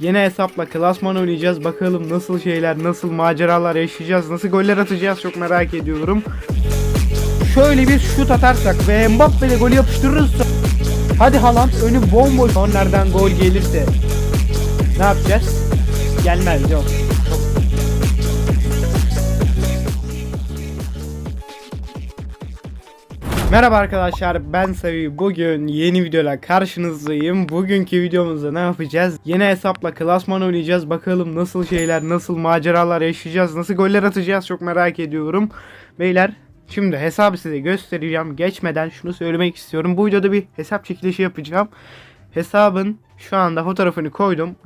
Yeni hesapla klasman oynayacağız. Bakalım nasıl şeyler, nasıl maceralar yaşayacağız, nasıl goller atacağız çok merak ediyorum. Şöyle bir şut atarsak ve Mbappe'de golü yapıştırırsa Hadi Haaland önü bomboş. Onlardan gol gelirse ne yapacağız? Gelmez yok. Merhaba arkadaşlar ben Savi. Bugün yeni videoyla karşınızdayım. Bugünkü videomuzda ne yapacağız? Yeni hesapla klasman oynayacağız. Bakalım nasıl şeyler nasıl maceralar yaşayacağız Nasıl goller atacağız çok merak ediyorum. Beyler şimdi hesabı size göstereceğim. Geçmeden şunu söylemek istiyorum. Bu videoda bir hesap çekilişi yapacağım. Hesabın şu anda fotoğrafını koydum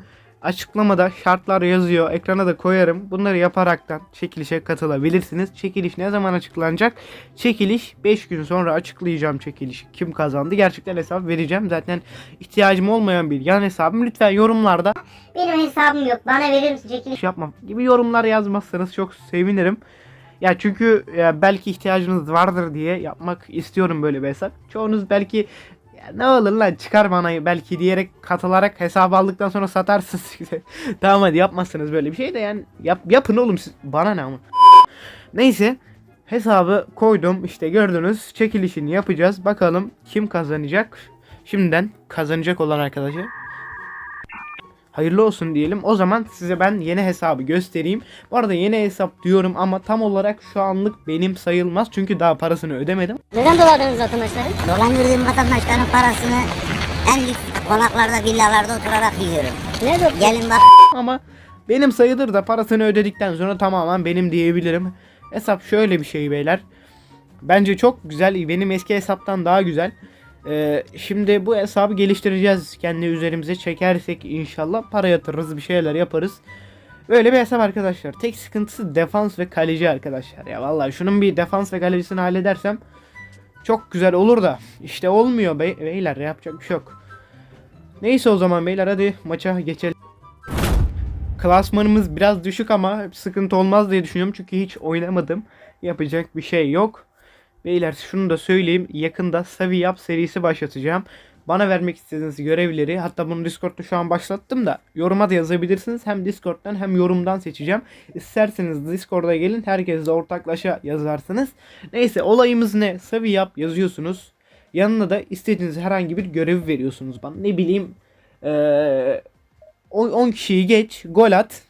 Açıklamada şartlar yazıyor. Ekrana da koyarım. Bunları yaparaktan çekilişe katılabilirsiniz. Çekiliş ne zaman açıklanacak? Çekiliş 5 gün sonra açıklayacağım çekiliş. Kim kazandı? Gerçekten hesap vereceğim. Zaten ihtiyacım olmayan bir yan hesabım. Lütfen yorumlarda Benim hesabım yok. Bana verir misin çekiliş? iş yapmam gibi yorumlar yazmazsanız çok sevinirim. Ya çünkü ya belki ihtiyacınız vardır diye yapmak istiyorum böyle bir hesap. Çoğunuz belki ne olur lan çıkar bana belki diyerek katılarak hesabı aldıktan sonra satarsınız. tamam hadi yapmazsınız böyle bir şey de yani yap, yapın oğlum siz. Bana ne ama. Neyse hesabı koydum işte gördünüz çekilişini yapacağız. Bakalım kim kazanacak. Şimdiden kazanacak olan arkadaşı hayırlı olsun diyelim. O zaman size ben yeni hesabı göstereyim. Bu arada yeni hesap diyorum ama tam olarak şu anlık benim sayılmaz. Çünkü daha parasını ödemedim. Neden dolandırdınız vatandaşları? Dolandırdığım vatandaşların parasını en lüks konaklarda, villalarda oturarak yiyorum. Ne dur? Gelin bak Ama benim sayılır da parasını ödedikten sonra tamamen benim diyebilirim. Hesap şöyle bir şey beyler. Bence çok güzel. Benim eski hesaptan daha güzel. Ee, şimdi bu hesabı geliştireceğiz. Kendi üzerimize çekersek inşallah para yatırırız bir şeyler yaparız. Böyle bir hesap arkadaşlar. Tek sıkıntısı defans ve kaleci arkadaşlar. Ya vallahi şunun bir defans ve kalecisini halledersem çok güzel olur da. işte olmuyor bey beyler yapacak bir şey yok. Neyse o zaman beyler hadi maça geçelim. Klasmanımız biraz düşük ama sıkıntı olmaz diye düşünüyorum çünkü hiç oynamadım. Yapacak bir şey yok. Beyler şunu da söyleyeyim. Yakında Savi Yap serisi başlatacağım. Bana vermek istediğiniz görevleri hatta bunu Discord'da şu an başlattım da yoruma da yazabilirsiniz. Hem Discord'dan hem yorumdan seçeceğim. İsterseniz Discord'a gelin herkesle ortaklaşa yazarsınız. Neyse olayımız ne? Savi Yap yazıyorsunuz. Yanına da istediğiniz herhangi bir görev veriyorsunuz bana. Ne bileyim eee 10 kişiyi geç, gol at.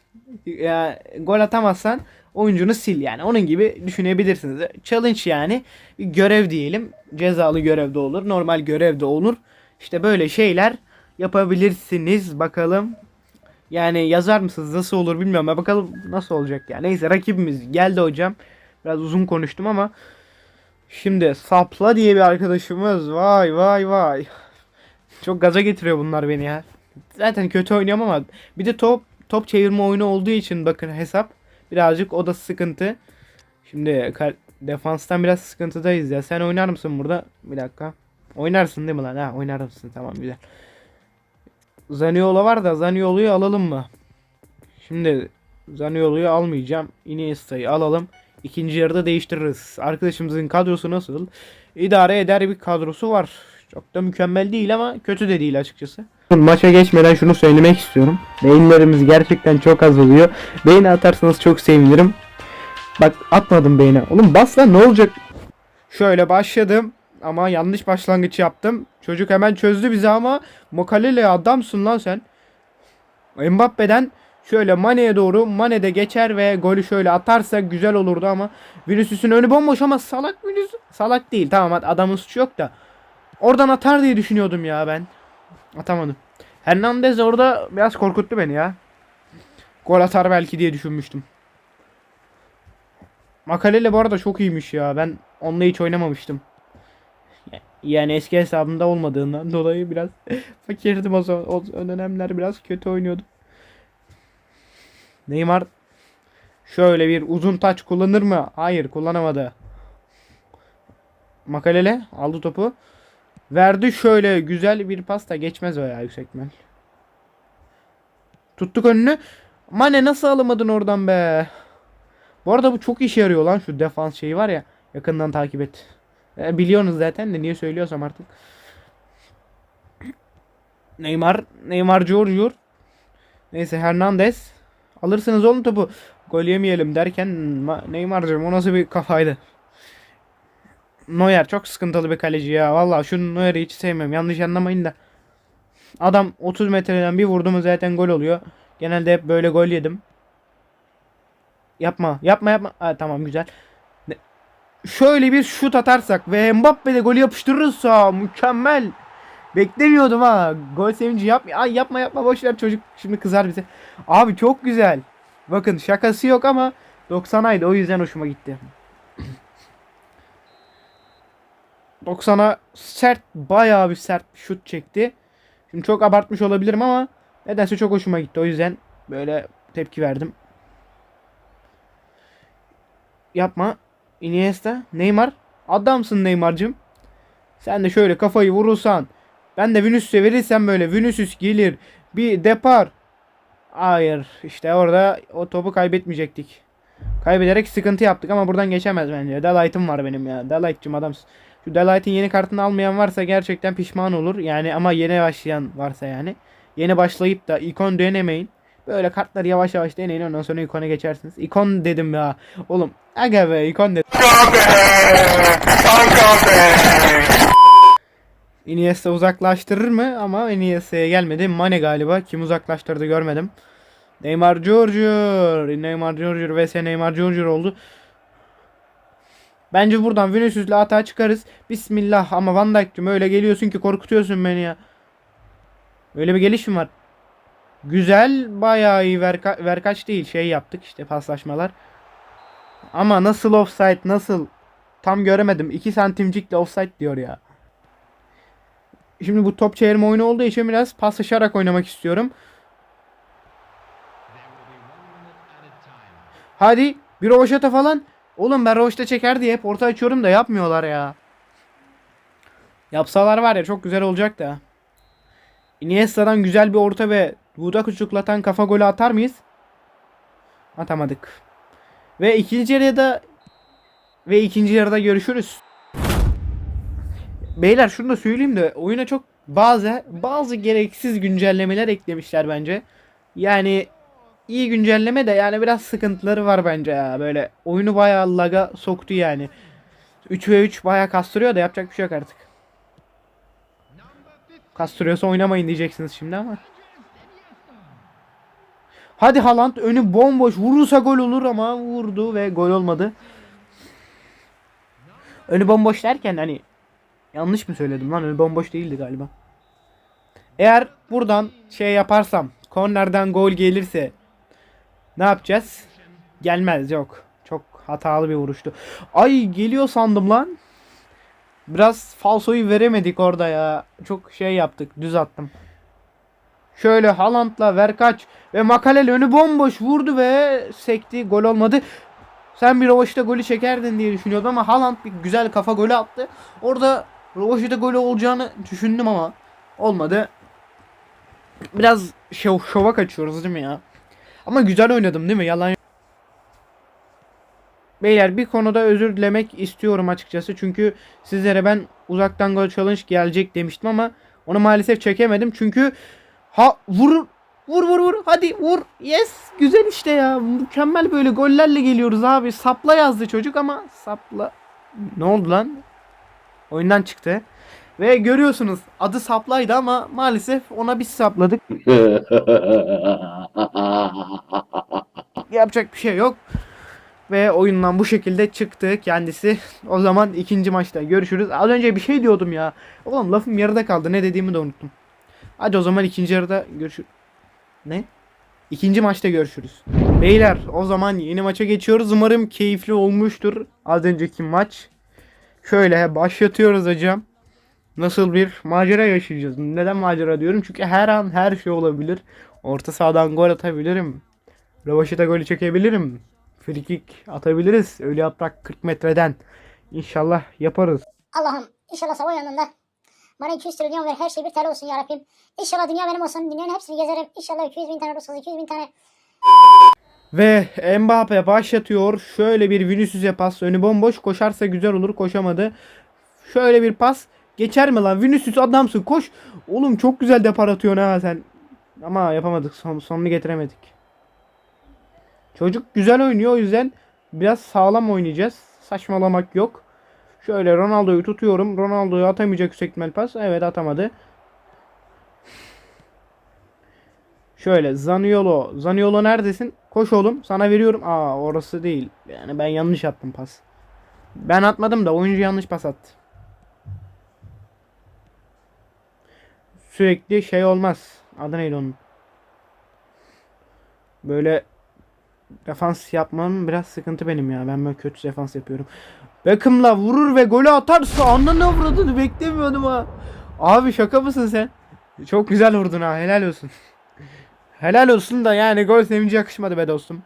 Ya, gol atamazsan oyuncunu sil yani. Onun gibi düşünebilirsiniz. Challenge yani. Bir görev diyelim. Cezalı görevde olur. Normal görevde olur. İşte böyle şeyler yapabilirsiniz. Bakalım. Yani yazar mısınız? Nasıl olur bilmiyorum. Bakalım nasıl olacak ya. Neyse rakibimiz geldi hocam. Biraz uzun konuştum ama. Şimdi Sapla diye bir arkadaşımız. Vay vay vay. Çok gaza getiriyor bunlar beni ya. Zaten kötü oynuyorum ama bir de top top çevirme oyunu olduğu için bakın hesap birazcık o da sıkıntı. Şimdi defanstan biraz sıkıntıdayız ya. Sen oynar mısın burada? Bir dakika. Oynarsın değil mi lan? Ha oynar mısın? Tamam güzel. Zaniolo var da Zaniolo'yu alalım mı? Şimdi Zaniolo'yu almayacağım. Iniesta'yı alalım. İkinci yarıda değiştiririz. Arkadaşımızın kadrosu nasıl? İdare eder bir kadrosu var. Çok da mükemmel değil ama kötü de değil açıkçası. Maça geçmeden şunu söylemek istiyorum. Beyinlerimiz gerçekten çok az oluyor. Beğeni atarsanız çok sevinirim. Bak atmadım beğeni. Oğlum bas lan ne olacak? Şöyle başladım. Ama yanlış başlangıç yaptım. Çocuk hemen çözdü bizi ama Mokalele adamsın lan sen. Mbappe'den şöyle Mane'ye doğru Mane de geçer ve golü şöyle atarsa güzel olurdu ama Vinicius'un önü bomboş ama salak Vinicius. Salak değil tamam adamın suçu yok da. Oradan atar diye düşünüyordum ya ben. Atamadım. Hernandez orada biraz korkuttu beni ya. Gol atar belki diye düşünmüştüm. Makalele bu arada çok iyiymiş ya. Ben onunla hiç oynamamıştım. Yani eski hesabımda olmadığından dolayı biraz fakirdim o, zaman. o dönemler biraz kötü oynuyordum. Neymar şöyle bir uzun taç kullanır mı? Hayır kullanamadı. Makalele aldı topu. Verdi şöyle güzel bir pasta geçmez o ya yüksek ihtimal. Tuttuk önünü. Mane nasıl alamadın oradan be? Bu arada bu çok işe yarıyor lan şu defans şeyi var ya. Yakından takip et. E, biliyorsunuz zaten de niye söylüyorsam artık. Neymar, Neymar Junior. Neyse Hernandez. Alırsınız oğlum topu. Gol yemeyelim derken Ma- Neymar'cığım o nasıl bir kafaydı. Neuer çok sıkıntılı bir kaleci ya. Vallahi şu Neuer'i hiç sevmiyorum. Yanlış anlamayın da. Adam 30 metreden bir vurdu mu zaten gol oluyor. Genelde hep böyle gol yedim. Yapma. Yapma yapma. Ha, tamam güzel. Şöyle bir şut atarsak ve Mbappe de golü yapıştırırsa mükemmel. Beklemiyordum ha. Gol sevinci yapma. Ay yapma yapma boş ver çocuk şimdi kızar bize. Abi çok güzel. Bakın şakası yok ama 90 aydı o yüzden hoşuma gitti. 90'a sert bayağı bir sert bir şut çekti. Şimdi çok abartmış olabilirim ama nedense çok hoşuma gitti. O yüzden böyle tepki verdim. Yapma. Iniesta, Neymar. Adamsın Neymar'cım. Sen de şöyle kafayı vurursan ben de Vinicius'e verirsem böyle Vinicius gelir bir depar. Hayır işte orada o topu kaybetmeyecektik. Kaybederek sıkıntı yaptık ama buradan geçemez bence. Delight'ım var benim ya. Delight'cım adamsın. Şu Delight'in yeni kartını almayan varsa gerçekten pişman olur. Yani ama yeni başlayan varsa yani. Yeni başlayıp da ikon denemeyin. Böyle kartları yavaş yavaş deneyin ondan sonra ikona geçersiniz. İkon dedim ya. Oğlum aga be ikon dedim. Iniesta uzaklaştırır mı? Ama Iniesta'ya gelmedi. Mane galiba. Kim uzaklaştırdı görmedim. Neymar Junior. Neymar Junior vs Neymar Junior oldu. Bence buradan Vinicius'la hata çıkarız. Bismillah ama Van Dijk'cim öyle geliyorsun ki korkutuyorsun beni ya. Öyle bir gelişim var. Güzel bayağı iyi verka verkaç değil şey yaptık işte paslaşmalar. Ama nasıl offside nasıl tam göremedim. 2 santimcikle offside diyor ya. Şimdi bu top çevirme oyunu olduğu için biraz paslaşarak oynamak istiyorum. Hadi bir rovaşata falan. Oğlum ben rovaşata çeker diye hep orta açıyorum da yapmıyorlar ya. Yapsalar var ya çok güzel olacak da. Iniesta'dan güzel bir orta ve dudak uçuklatan kafa golü atar mıyız? Atamadık. Ve ikinci yarıda ve ikinci yarıda görüşürüz. Beyler şunu da söyleyeyim de oyuna çok bazı bazı gereksiz güncellemeler eklemişler bence. Yani iyi güncelleme de yani biraz sıkıntıları var bence ya. Böyle oyunu bayağı laga soktu yani. 3 ve 3 bayağı kastırıyor da yapacak bir şey yok artık. Kastırıyorsa oynamayın diyeceksiniz şimdi ama. Hadi Haaland önü bomboş vurursa gol olur ama vurdu ve gol olmadı. Önü bomboş derken hani yanlış mı söyledim lan önü bomboş değildi galiba. Eğer buradan şey yaparsam kornerden gol gelirse ne yapacağız? Gelmez yok. Çok hatalı bir vuruştu. Ay geliyor sandım lan. Biraz falsoyu veremedik orada ya. Çok şey yaptık. Düz attım. Şöyle Haaland'la Verkaç ve Makalel önü bomboş vurdu ve sekti. Gol olmadı. Sen bir Rovaş'ta golü çekerdin diye düşünüyordum ama Haaland bir güzel kafa golü attı. Orada Rovaş'ta golü olacağını düşündüm ama olmadı. Biraz şov, şova kaçıyoruz değil mi ya? Ama güzel oynadım değil mi? Yalan. Beyler bir konuda özür dilemek istiyorum açıkçası. Çünkü sizlere ben uzaktan gol challenge gelecek demiştim ama onu maalesef çekemedim. Çünkü ha vur vur vur vur hadi vur. Yes güzel işte ya. Mükemmel böyle gollerle geliyoruz abi. Sapla yazdı çocuk ama sapla ne oldu lan? Oyundan çıktı. Ve görüyorsunuz adı saplaydı ama maalesef ona biz sapladık. Yapacak bir şey yok. Ve oyundan bu şekilde çıktı kendisi. O zaman ikinci maçta görüşürüz. Az önce bir şey diyordum ya. Oğlum lafım yarıda kaldı. Ne dediğimi de unuttum. Hadi o zaman ikinci yarıda görüşürüz. Ne? İkinci maçta görüşürüz. Beyler o zaman yeni maça geçiyoruz. Umarım keyifli olmuştur az önceki maç. Şöyle başlatıyoruz hocam. Nasıl bir macera yaşayacağız? Neden macera diyorum? Çünkü her an her şey olabilir. Orta sahadan gol atabilirim. Rövaşata golü çekebilirim. Free kick atabiliriz. Ölü yaprak 40 metreden. İnşallah yaparız. Allah'ım inşallah sabah yanında bana 200 trilyon ver her şey bir tane olsun ya Rabbim. İnşallah dünya benim olsun dünyanın hepsini gezerim. İnşallah 200 bin tane Rus 200 bin tane Ve Mbappe başlatıyor. Şöyle bir Vinicius'e pas. Önü bomboş. Koşarsa güzel olur. Koşamadı. Şöyle bir pas. Geçer mi lan? Vinicius adamsın. Koş. Oğlum çok güzel depar atıyorsun ha sen. Ama yapamadık. Son, sonunu getiremedik. Çocuk güzel oynuyor o yüzden biraz sağlam oynayacağız. Saçmalamak yok. Şöyle Ronaldo'yu tutuyorum. Ronaldo'yu atamayacak yüksek ihtimal pas. Evet atamadı. Şöyle Zaniolo. Zaniolo neredesin? Koş oğlum. Sana veriyorum. Aa orası değil. Yani ben yanlış attım pas. Ben atmadım da oyuncu yanlış pas attı. Sürekli şey olmaz. Adı neydi onun? Böyle defans yapmam biraz sıkıntı benim ya. Ben böyle kötü defans yapıyorum. Beckham'la vurur ve golü atarsa ananı avradını beklemiyordum ha. Abi şaka mısın sen? Çok güzel vurdun ha. Helal olsun. Helal olsun da yani gol sevinci yakışmadı be dostum.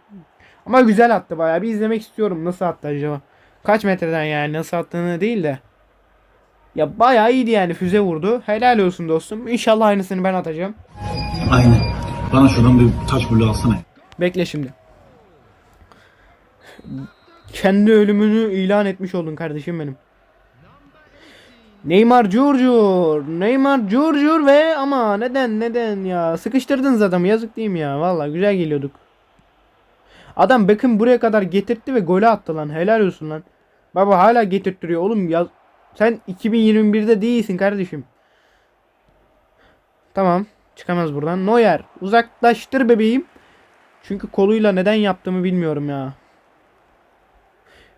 Ama güzel attı bayağı. Bir izlemek istiyorum. Nasıl attı acaba? Kaç metreden yani nasıl attığını değil de. Ya bayağı iyiydi yani füze vurdu. Helal olsun dostum. İnşallah aynısını ben atacağım. Aynen. Bana şuradan bir taş bulu alsana. Bekle şimdi. Kendi ölümünü ilan etmiş oldun kardeşim benim. Neymar Jurjur. Neymar Jurjur ve ama neden neden ya? Sıkıştırdınız adamı yazık değil mi ya? Valla güzel geliyorduk. Adam Beckham buraya kadar getirtti ve golü attı lan. Helal olsun lan. Baba hala getirttiriyor oğlum ya. Sen 2021'de değilsin kardeşim. Tamam. Çıkamaz buradan. Neuer. Uzaklaştır bebeğim. Çünkü koluyla neden yaptığımı bilmiyorum ya.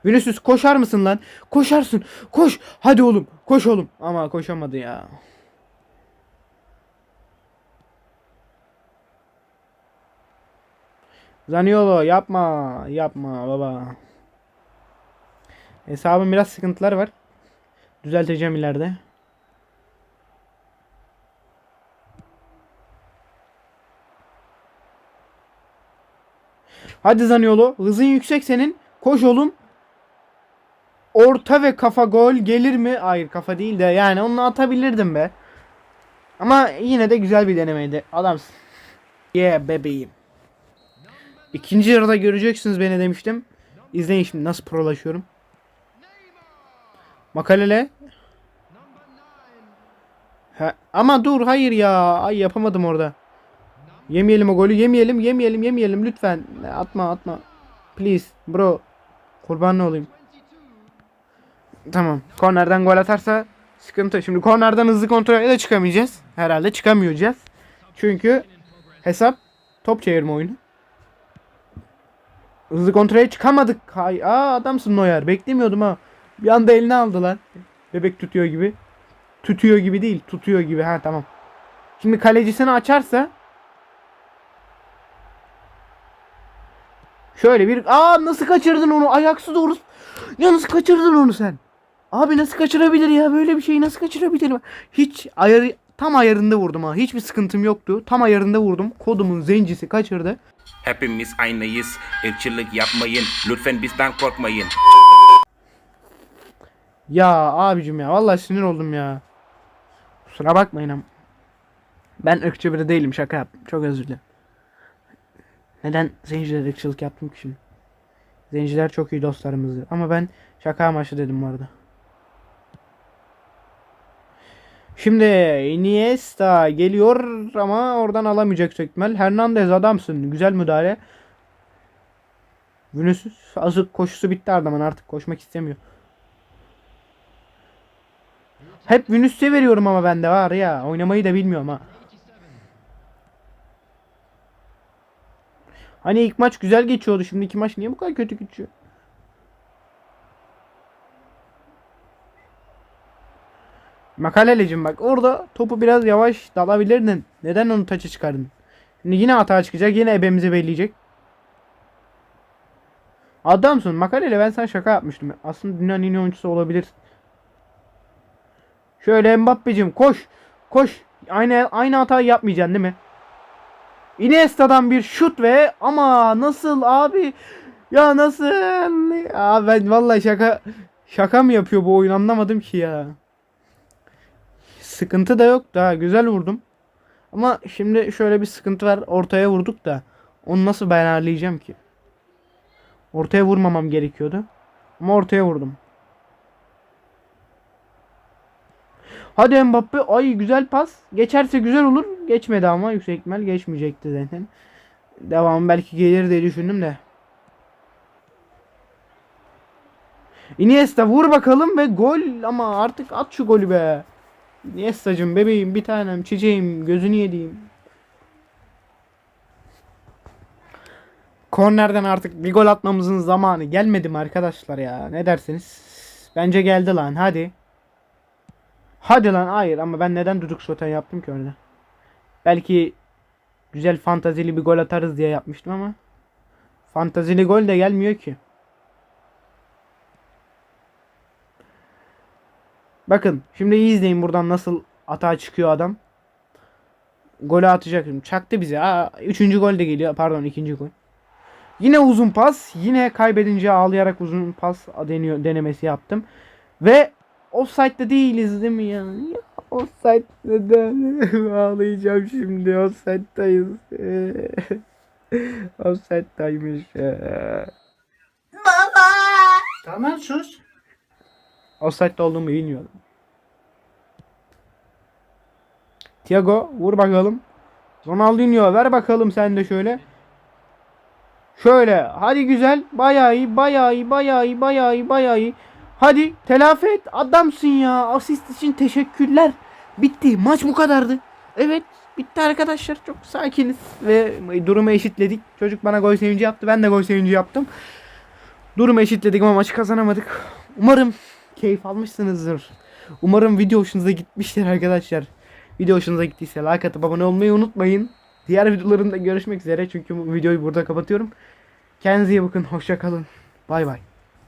Vinicius koşar mısın lan? Koşarsın. Koş. Hadi oğlum. Koş oğlum. Ama koşamadı ya. Zaniolo yapma. Yapma baba. Hesabım biraz sıkıntılar var. Düzelteceğim ileride. Hadi Zaniolo. Hızın yüksek senin. Koş oğlum. Orta ve kafa gol gelir mi? Hayır kafa değil de yani onu atabilirdim be. Ama yine de güzel bir denemeydi. Adamsın. Yeah bebeğim. İkinci yarıda göreceksiniz beni demiştim. İzleyin şimdi nasıl prolaşıyorum. Makalele. Ha, ama dur hayır ya. Ay yapamadım orada. Yemeyelim o golü. Yemeyelim, yemeyelim, yemeyelim lütfen. Atma, atma. Please bro. Kurban olayım. Tamam. Kornerden gol atarsa sıkıntı. Şimdi kornerden hızlı kontrole de çıkamayacağız. Herhalde çıkamayacağız. Çünkü hesap top çevirme oyunu. Hızlı kontrole çıkamadık. Hay Aa adamsın Neuer. Beklemiyordum ha. Bir anda eline aldı lan. Bebek tutuyor gibi. Tutuyor gibi değil. Tutuyor gibi. Ha tamam. Şimdi kalecisini açarsa Şöyle bir aa nasıl kaçırdın onu ayaksız doğru ya nasıl kaçırdın onu sen abi nasıl kaçırabilir ya böyle bir şeyi nasıl kaçırabilir hiç ayarı tam ayarında vurdum ha hiçbir sıkıntım yoktu tam ayarında vurdum kodumun zencisi kaçırdı Hepimiz aynıyız. Irkçılık yapmayın. Lütfen bizden korkmayın. Ya abicim ya vallahi sinir oldum ya kusura bakmayın ama ben ırkçı biri değilim şaka yaptım çok özür dilerim neden zenciler ırkçılık yaptım ki şimdi zenciler çok iyi dostlarımızdır ama ben şaka amaçlı dedim bu arada Şimdi Iniesta geliyor ama oradan alamayacak ihtimal. Hernandez adamsın. Güzel müdahale. Vinicius azık koşusu bitti adamın artık koşmak istemiyor. Hep Vinicius'e veriyorum ama ben de var ya. Oynamayı da bilmiyorum ha. Hani ilk maç güzel geçiyordu. Şimdi iki maç niye bu kadar kötü geçiyor? Makalelecim bak orada topu biraz yavaş dalabilirdin. Neden onu taça çıkardın? Şimdi yine hata çıkacak. Yine ebemizi belleyecek. Adamsın Makalele ben sana şaka yapmıştım. Aslında dünyanın en iyi oyuncusu olabilir. Şöyle Mbappe'cim koş. Koş. Aynı aynı hatayı yapmayacaksın değil mi? Iniesta'dan bir şut ve ama nasıl abi? Ya nasıl? Ya ben vallahi şaka şaka mı yapıyor bu oyun anlamadım ki ya. Sıkıntı da yok daha güzel vurdum. Ama şimdi şöyle bir sıkıntı var. Ortaya vurduk da onu nasıl ben ayarlayacağım ki? Ortaya vurmamam gerekiyordu. Ama ortaya vurdum. Hadi Mbappe. Ay güzel pas. Geçerse güzel olur. Geçmedi ama yüksek ihtimal geçmeyecekti zaten. Devam belki gelir diye düşündüm de. Iniesta vur bakalım ve gol ama artık at şu golü be. Iniesta'cım bebeğim bir tanem çiçeğim gözünü yediğim. Kornerden artık bir gol atmamızın zamanı gelmedi mi arkadaşlar ya? Ne dersiniz? Bence geldi lan hadi. Hadi lan hayır ama ben neden duduk soten yaptım ki öyle? Belki güzel fantazili bir gol atarız diye yapmıştım ama fantazili gol de gelmiyor ki. Bakın şimdi iyi izleyin buradan nasıl atağa çıkıyor adam. Golü atacak. Çaktı bize. Aa, üçüncü gol de geliyor. Pardon ikinci gol. Yine uzun pas. Yine kaybedince ağlayarak uzun pas deniyor, denemesi yaptım. Ve offside'da değiliz değil mi ya? ya offside'da da ağlayacağım şimdi. Offside'dayız. Offside'daymış. Tamam sus. Offside'da olduğumu bilmiyordum. Thiago vur bakalım. Ronaldinho ver bakalım sen de şöyle. Şöyle hadi güzel. Bayağı iyi bayağı iyi bayağı iyi bayağı iyi bayağı iyi. Hadi telafi et adamsın ya. Asist için teşekkürler. Bitti maç bu kadardı. Evet bitti arkadaşlar. Çok sakiniz ve durumu eşitledik. Çocuk bana gol sevinci yaptı. Ben de gol sevinci yaptım. Durumu eşitledik ama maçı kazanamadık. Umarım keyif almışsınızdır. Umarım video hoşunuza gitmiştir arkadaşlar. Video hoşunuza gittiyse like atıp abone olmayı unutmayın. Diğer videolarında görüşmek üzere çünkü bu videoyu burada kapatıyorum. Kendinize iyi bakın. Hoşça kalın. Bay bay.